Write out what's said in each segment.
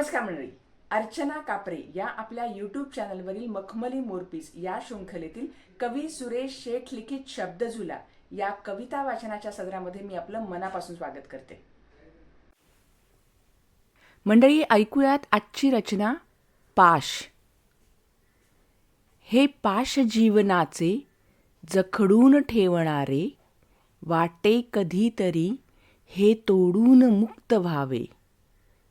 नमस्कार मंडळी. अर्चना कापरे या आपल्या यूट्यूब चॅनलवरील मखमली मोरपीस या शृंखलेतील कवी सुरेश शेठ लिखित शब्दझुला या कविता वाचनाच्या सदरामध्ये मी आपलं मनापासून स्वागत करते. मंडळी ऐकूयात आजची रचना पाश. हे पाश जीवनाचे जखडून ठेवणारे वाटे कधीतरी हे तोडून मुक्त व्हावे.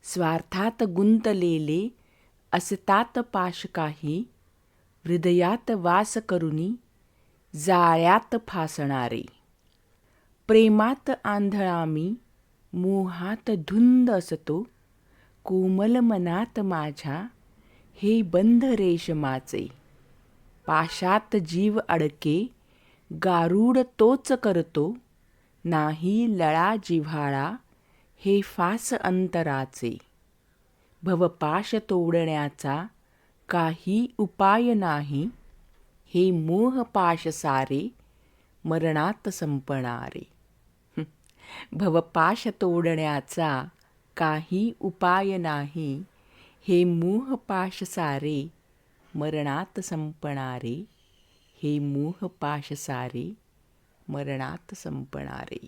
स्वार्थात गुंतलेले असतात पाश काही हृदयात वास करुनी जाळ्यात फासणारे प्रेमात आंधळामी मोहात धुंद असतो कोमल मनात माझ्या हे बंध रेशमाचे पाशात जीव अडके गारूड तोच करतो नाही लळा जिव्हाळा हे फास अंतराचे. भवपाश तोडण्याचा काही उपाय नाही. हे मोह पाश सारे मरणात संपणारे. भवपाश तोडण्याचा काही उपाय नाही. हे मोहपाश सारे मरणात संपणारे. हे मोहपाश सारे मरणात संपणारे.